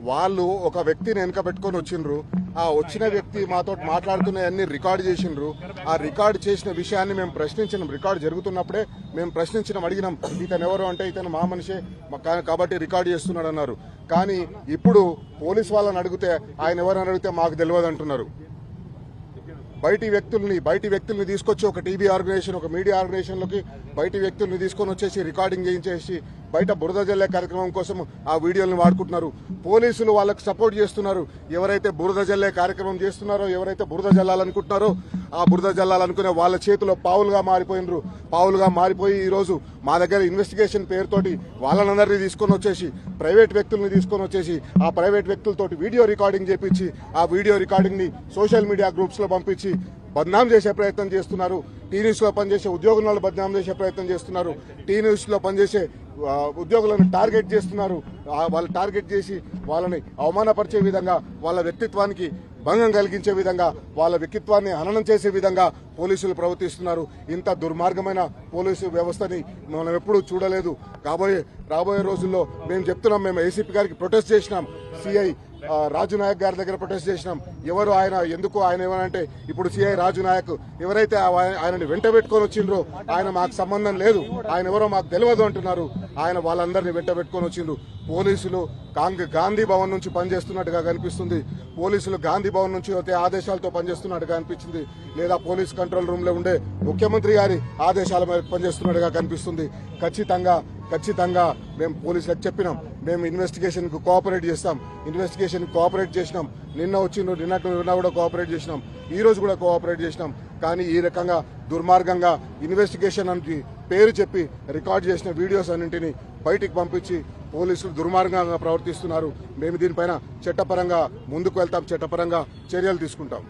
వాళ్ళు ఒక వ్యక్తిని వెనక పెట్టుకొని వచ్చిండ్రు. ఆ వచ్చిన వ్యక్తి మాతో మాట్లాడుతున్నవన్నీ రికార్డు చేసిండ్రు. ఆ రికార్డు చేసిన విషయాన్ని మేము ప్రశ్నించినాం. రికార్డు జరుగుతున్నప్పుడే మేము ప్రశ్నించడం అడిగినాం. ఇతను ఎవరు? అంటే ఇతను మా మనిషే. మా- కాబట్టి రికార్డ్ చేస్తున్నాడు అన్నారు. కానీ ఇప్పుడు పోలీస్ వాళ్ళని అడిగితే ఆయన ఎవరని అడిగితే మాకు తెలియదు అంటున్నారు. బయటి వ్యక్తుల్ని బయటి వ్యక్తుల్ని తీసుకొచ్చి ఒక టీవీ ఆర్గనైజేషన్ ఒక మీడియా ఆర్గనైజేషన్లోకి బయటి వ్యక్తుల్ని తీసుకొని వచ్చేసి రికార్డింగ్ చేయించేసి బయట బురద జల్లే కార్యక్రమం కోసం ఆ వీడియోలను వాడుకుంటున్నారు. పోలీసులు వాళ్ళకు సపోర్ట్ చేస్తున్నారు. ఎవరైతే బురద జల్లే కార్యక్రమం చేస్తున్నారో ఎవరైతే బురద జల్లాలనుకుంటున్నారో ఆ బురద జల్లాలనుకునే వాళ్ళ చేతిలో పావులుగా మారిపోయినరు. పావులుగా మారిపోయి ఈరోజు మా దగ్గర ఇన్వెస్టిగేషన్ పేరుతోటి వాళ్ళనందరినీ తీసుకొని వచ్చేసి ప్రైవేట్ వ్యక్తుల్ని తీసుకొని వచ్చేసి ఆ ప్రైవేట్ వ్యక్తులతోటి వీడియో రికార్డింగ్ చేపించి ఆ వీడియో రికార్డింగ్ని సోషల్ మీడియా గ్రూప్స్లో పంపించి బద్నాం చేసే ప్రయత్నం చేస్తున్నారు. టీ న్యూస్లో పనిచేసే ఉద్యోగులను బద్నాం చేసే ప్రయత్నం చేస్తున్నారు. టీ న్యూస్లో పనిచేసే ఉద్యోగులను టార్గెట్ చేస్తున్నారు. వాళ్ళు టార్గెట్ చేసి వాళ్ళని అవమానపరిచే విధంగా వాళ్ళ వ్యక్తిత్వానికి భంగం కలిగించే విధంగా వాళ్ళ వ్యక్తిత్వాన్ని హననం చేసే విధంగా పోలీసులు ప్రవర్తిస్తున్నారు. ఇంత దుర్మార్గమైన పోలీసు వ్యవస్థని మనం ఎప్పుడూ చూడలేదు. కాబోయే రాబోయే రోజుల్లో మేము చెప్తున్నాం మేము ఏసీపీ గారికి ప్రొటెస్ట్ చేసినాం. సిఐ రాజు నాయక్ గారి దగ్గర ప్రొటెస్ట్ చేసినాం. ఎవరు ఆయన ఎందుకు ఆయన ఏమనంటే ఇప్పుడు సిఐ రాజు నాయక్ ఎవరైతే ఆయనని వెంట పెట్టుకొని వచ్చిండ్రో ఆయన మాకు సంబంధం లేదు. ఆయన ఎవరో మాకు తెలియదు అంటున్నారు. ఆయన వాళ్ళందరినీ వెంట పెట్టుకొని వచ్చిండ్రు. పోలీసులు గాంధీ భవన్ నుంచి పనిచేస్తున్నట్టుగా కనిపిస్తుంది. పోలీసులు గాంధీ భవన్ నుంచి అయితే ఆదేశాలతో పనిచేస్తున్నట్టుగా అనిపించింది. లేదా పోలీస్ కంట్రోల్ రూమ్లో ఉండే ముఖ్యమంత్రి గారి ఆదేశాల మేరకు పనిచేస్తున్నట్టుగా కనిపిస్తుంది. ఖచ్చితంగా ఖచ్చితంగా మేము పోలీసులకు చెప్పినాం. మేము ఇన్వెస్టిగేషన్కు కోఆపరేట్ చేస్తాం. ఇన్వెస్టిగేషన్ కోఆపరేట్ చేసినాం. నిన్న వచ్చి నిన్నట్టు నిన్న కూడా కోఆపరేట్ చేసినాం. ఈ రోజు కూడా కోఆపరేట్ చేసినాం. కానీ ఈ రకంగా దుర్మార్గంగా ఇన్వెస్టిగేషన్ అని పేరు చెప్పి రికార్డ్ చేసిన వీడియోస్ అన్నింటినీ బయటికి పంపించి పోలీసులు దుర్మార్గంగా ప్రవర్తిస్తున్నారు. మేము దీనిపైన చట్టపరంగా ముందుకు వెళ్తాం చట్టపరంగా చర్యలు తీసుకుంటాం.